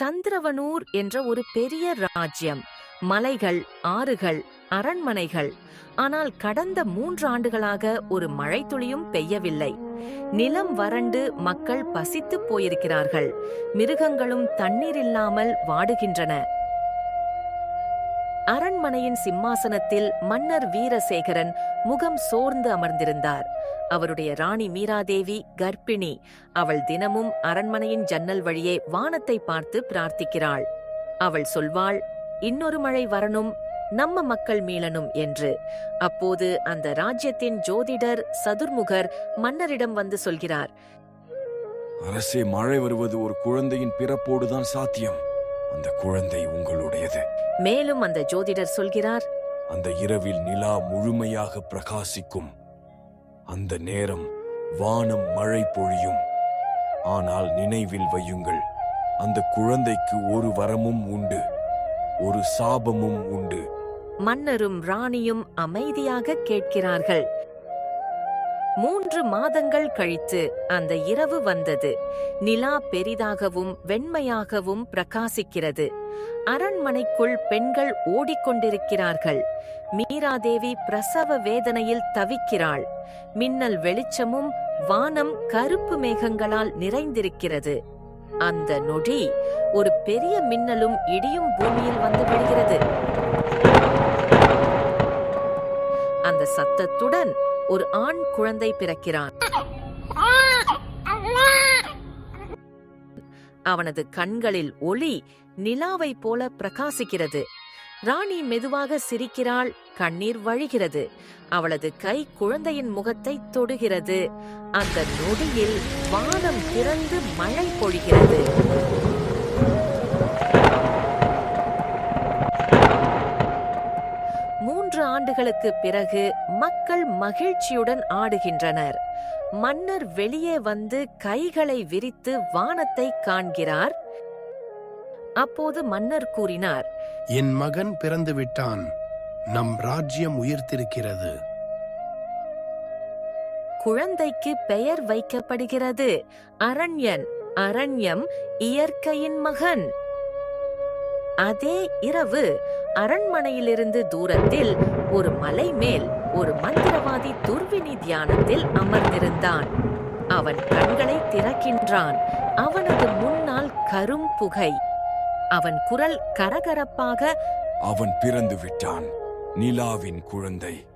சந்திரவனூர் என்ற ஒரு பெரிய ராஜ்யம். மலைகள் ஆறுகள் அரண்மனைகள். ஆனால் கடந்த மூன்று ஆண்டுகளாக ஒரு மழைத்துளியும் பெய்யவில்லை. நிலம் வறண்டு மக்கள் பசித்து போயிருக்கிறார்கள். மிருகங்களும் தண்ணீர் இல்லாமல் வாடுகின்றன. அரண்மனையின் சிம்மாசனத்தில் மன்னர் வீரசேகரன் முகம் சோர்ந்து அமர்ந்திருந்தார். அவருடைய ராணி மீராதேவி கர்ப்பிணி. அவள் தினமும் அரண்மனையின் ஜன்னல் வழியே வானத்தை பார்த்து பிரார்த்திக்கிறாள். அவள் சொல்வாள் இன்னொரு மழை வரணும் நம்ம மக்கள் மீளனும் என்று. அப்போது அந்த ராஜ்யத்தின் ஜோதிடர் சதுர்முகர் மன்னரிடம் வந்து சொல்கிறார் அரசே மழை வருவது ஒரு குழந்தையின் பிறப்போடுதான் சாத்தியம். அந்த குழந்தை உங்களுடையது. மேலும் அந்த ஜோதிடர் சொல்கிறார் அந்த இரவில் நிலா முழுமையாக பிரகாசிக்கும். அந்த நேரம் வானம் மழை பொழியும். ஆனால் நினைவில் வையுங்கள் அந்த குழந்தைக்கு ஒரு வரமும் உண்டு ஒரு சாபமும் உண்டு. மன்னரும் ராணியும் அமைதியாக கேட்கிறார்கள். மூன்று மாதங்கள் கழித்து அந்த இரவு வந்தது. நிலா பெரிதாகவும் வெண்மையாகவும் பிரகாசிக்கிறது. அரண்மனைக்குள் பெண்கள் ஓடிக்கொண்டிருக்கிறார்கள். மீராதேவி பிரசவ வேதனையில் தவிக்கிறாள். மின்னல் வெளிச்சமும் வானம் கருப்பு மேகங்களால் நிறைந்திருக்கிறது. அந்த நொடி ஒரு பெரிய மின்னலும் இடியும் பூமியில் வந்து விடுகிறது. அந்த சத்தத்துடன் ஒரு ஆண் குழந்தை பிறக்கிறான். அவனது கண்களில் ஒளி நிலாவைப் போல பிரகாசிக்கிறது. ராணி மெதுவாக சிரிக்கிறாள் கண்ணீர் வழிகிறது. அவளது கை குழந்தையின் முகத்தை தொடுகிறது. அந்த நொடியில் வானம் திறந்து மழை பொழிகிறது. மூன்று ஆண்டுகளுக்கு பிறகு மக்கள் மகிழ்ச்சியுடன் ஆடுகின்றனர். மன்னர் வெளியே வந்து கைகளை விரித்து வானத்தை காண்கிறார். அப்போது மன்னர் கூறினார் என் மகன் பிறந்து விட்டான் நம் ராஜ்யம் உயிர்த்திருக்கிறது. குழந்தைக்கு பெயர் வைக்கப்படுகிறது. அரண்யன் அரண்யம் இயற்கையின் மகன். அதே இரவு அரண்மனையிலிருந்து தூரத்தில் ஒரு மலை மேல் ஒரு மந்திரவாதி துர்வினி தியானத்தில் அமர்ந்திருந்தான். அவன் கண்களை திறக்கின்றான். அவனது முன்னால் கரும் புகை. அவன் குரல் கரகரப்பாக அவன் பிறந்து விட்டான் நிலாவின் குழந்தை.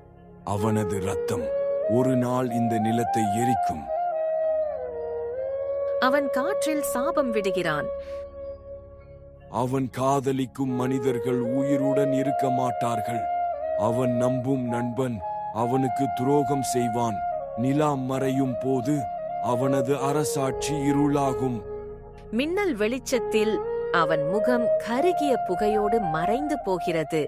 அவனது ரத்தம் ஒரு நாள் இந்த நிலத்தை எரிக்கும். அவன் காற்றில் சாபம் விடுகிறான். அவன் காதலிக்கும் மனிதர்கள் உயிருடன் இருக்க மாட்டார்கள். அவன் நம்பும் நண்பன் அவனுக்கு துரோகம் செய்வான். நிலா மறையும் போது அவனது அரசாட்சி இருளாகும். மின்னல் வெளிச்சத்தில் அவன் முகம் கருகிய புகையோடு மறைந்து போகிறது.